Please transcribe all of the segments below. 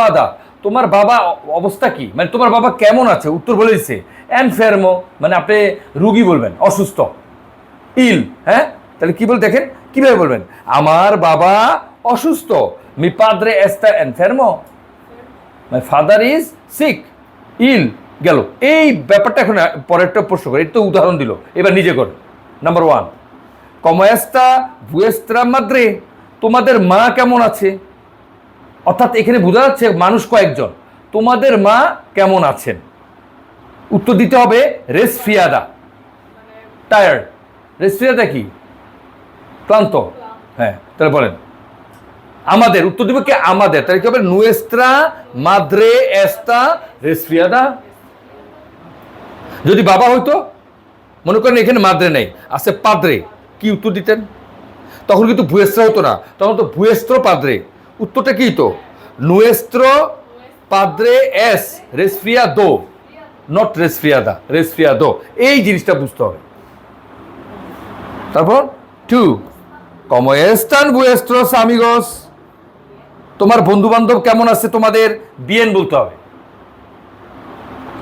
ফাদা তোমার বাবা অবস্থা কি? মানে তোমার বাবা কেমন আছে? উত্তর বলে দিচ্ছে অ্যানফেরমো মানে আপনি রুগী বলবেন, অসুস্থ ইল হ্যাঁ? তাহলে কি বল দেখেন? কীভাবে বলবেন? আমার বাবা অসুস্থ, মি পাদ্রে এস্তা এনফেরমো my father is sick ill গেল। এই ব্যাপারটা এখন পরেরটা প্রশ্ন করে, এটা তো উদাহরণ দিল। এবার নিজে করো। নাম্বার ওয়ান কময়েস্তা ভুয়েস্ত্রা মাদ্রে, তোমাদের মা কেমন আছে? অর্থাৎ এখানে বোঝা যাচ্ছে মানুষ কয়েকজন। তোমাদের মা কেমন আছেন? উত্তর দিতে হবে রেসফিয়াদা। টায়ার্ড রেসফিয়াদা কি? ক্লান্ত। হ্যাঁ তাহলে বলেন। আমাদের, উত্তর দিব কি আমাদের? তাহলে কি হবে? নুয়েস্ত্রা, মাদ্রে, এস্তা, রেসফিয়াদা? যদি বাবা হইতো, মনে করেন এখানে মাদ্রে নেই, আছে পাদ্রে। কি উত্তর দিতেন? তখন কিন্তু ভুয়েস্ত্র হতো না। তখন তো ভুয়েস্ত্র পাদ্রে। উত্তরটা কি তো? নুয়েস্ত্র পাদ্রে এস, রেসফিয়া দো। নট রেসফিয়াদা রেসফিয়া দো। এই জিনিসটা বুঝতে হবে। তারপর two como están vuestros amigos তোমার বন্ধু বান্ধব কেমন আছে তোমাদের? বিয়েন বলতে হবে।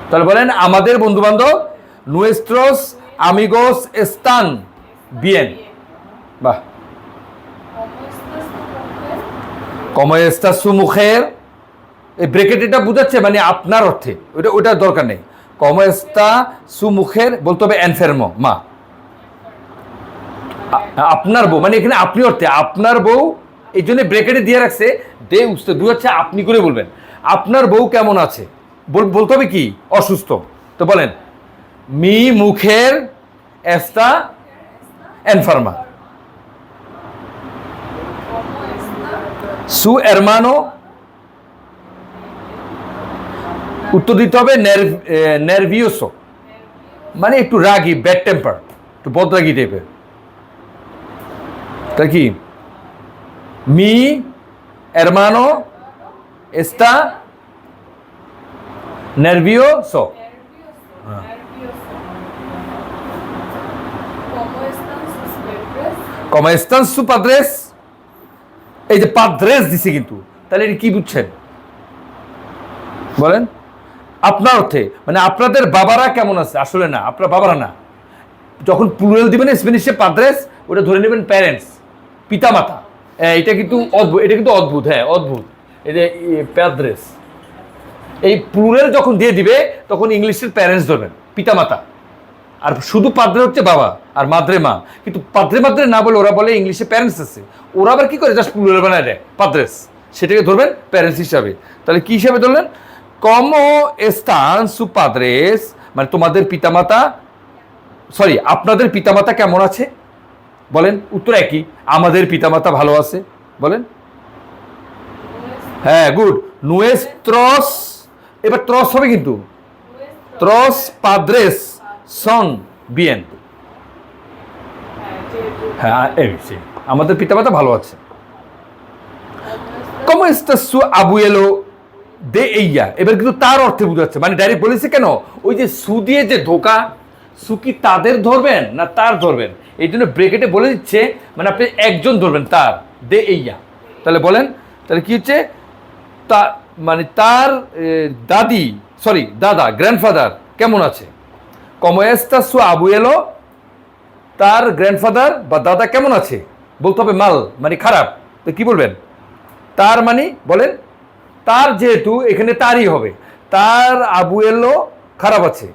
তাহলে বলেন আমাদের বন্ধু বান্ধব নুয়েস্ট্রোস আমিগোস, এস্তান বিয়েন বাহ। Está su এই ব্রেকেট এটা বুঝাচ্ছে মানে আপনার অর্থে। ওটা ওটার দরকার নেই। está su বলতে হবে এনফেরমো, মা। আপনার বউ মানে এখানে আপনি অর্থে। আপনার বউ এই জন্য ব্রেকেটে দিয়ে রাখছে। দে উঠতে বুঝাচ্ছে, আপনি করে বলবেন। আপনার বউ কেমন আছে? বল- বলতে হবে কি? অসুস্থ। তো বলেন, মি মুখের এস্তা এনফার্মা। সু এরমানো উত্তর দিতে হবে নার্ভিওসো মানে একটু রাগি ব্যাড টেম্পার একটু বদরাগি টাইপের তা কি? মি hermano está nervioso. Como están sus padres? এই যে পাদ্রেস দিছে কিন্তু তাহলে এটা কি বুঝছেন? বলেন। আপনার অর্থে মানে আপনাদের বাবারা কেমন আছে? আসলে না আপনার বাবারা না। যখন প্লুরাল দিবেন স্পেনিশে পাদ্রেস ওটা ধরে নেবেন প্যারেন্টস পিতামাতা। হ্যাঁ, এটা কিন্তু অদ্ভুত এটা কিন্তু অদ্ভুত হ্যাঁ অদ্ভুত। এই যে প্যাদ্রেস এই প্লুরাল যখন দিয়ে দিবে তখন ইংলিশের প্যারেন্টস ধরবেন পিতামাতা। আর শুধু পাদ্রে হচ্ছে বাবা আর মাদ্রে মা। কিন্তু পাদ্রে মাদ্রে না বলে ওরা বলে ইংলিশে প্যারেন্টস আছে। ওরা আবার কি করে? জাস্ট প্লুরাল বানায় দেয়, পাদ্রেস। সেটাকে ধরবেন প্যারেন্টস হিসাবে। তাহলে কি হিসাবে ধরলেন? কম স্থান সু পাদ্রেস মানে তোমাদের পিতামাতা সরি আপনাদের পিতামাতা কেমন আছে? বলেন, উত্তর একই। আমাদের পিতামাতা ভালো আছে? বলেন। হ্যাঁ গুড নুয়েস্ত্রস এবার ত্রস হবে কিন্তু। ত্রস পাদ্রেস। সন বিয়েন হ্যাঁ এই। আমাদের পিতামাতা ভালো আছে। কম সু আবুয়েলো দে এইয়া। এবার কিন্তু তার অর্থে বুঝাচ্ছে মানে ডাইরেক্ট বলেছে কেন? ওই যে সু দিয়ে যে ধোকা, সু কি তাদের ধরবেন না তার ধরবেন? এই জন্য ব্রেকেটে বলে দিচ্ছে মানে আপনি একজন ধরবেন তার, দে এইয়া। তাহলে বলেন, তাহলে কি হচ্ছে? তা মানে তার দাদি সরি দাদা গ্র্যান্ডফাদার কেমন আছে? কময়েস্তা সু আবুয়েলো তার গ্র্যান্ডফাদার বা দাদা কেমন আছে? বলতে হবে মাল মানে খারাপ। তো কি বলবেন? তার মানে বলেন তার যেহেতু এখানে তারই হবে। তার আবুয়েলো খারাপ আছে।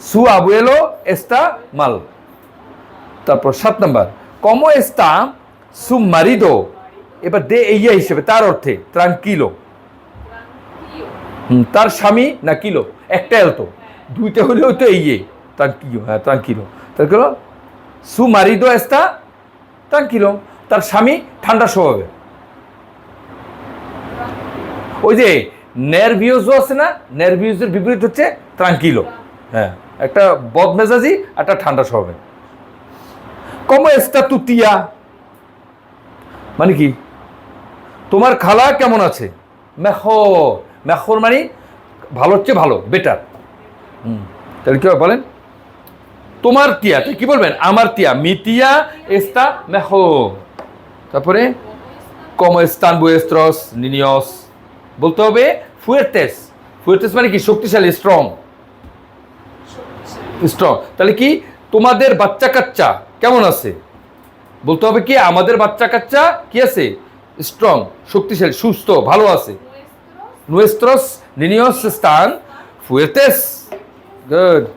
সু আবুয়েলো এস্তা মাল। তারপর সাত নাম্বার কমো সু মারিদো। এবার দে এইয়া হিসেবে তার অর্থে ত্রাঙ্কিলো। হুম, তার স্বামী না কিলো? একটা এলতো। দুইটা হলেও তো ইয়ে ত্রাঙ্কিলো হ্যাঁ ত্রাঙ্কিলো তার হলো সু মারিদো এস্তা ত্রাঙ্কিলো তার স্বামী ঠান্ডা স্বভাবের ওই যে নার্ভিউজও আছে না নার্ভিউজের বিপরীত হচ্ছে ত্রাঙ্কিলো হ্যাঁ একটা বদমেজাজি, একটা ঠান্ডা স্বভাবের কমো এস্তা তুতিয়া। মানে কি? তোমার খালা কেমন আছে? মেখর মেখর মানে ভালো হচ্ছে ভালো বেটার তাহলে কি বলেন? তোমার তিয়া তাই কি বলবেন? আমার তিয়া মিতিয়া এস্তা মেখর তারপরে están vuestros niños বলতে হবে ফুয়েতেস। ফুয়েতেস মানে কি? শক্তিশালী স্ট্রং স্ট্রং তাহলে কি? তোমাদের বাচ্চা কাচ্চা কেমন আছে? বলতে হবে কি? আমাদের বাচ্চা কাচ্চা কি আছে? স্ট্রং শক্তিশালী সুস্থ ভালো আছে। Nuestros নিনিয়স niños están Good.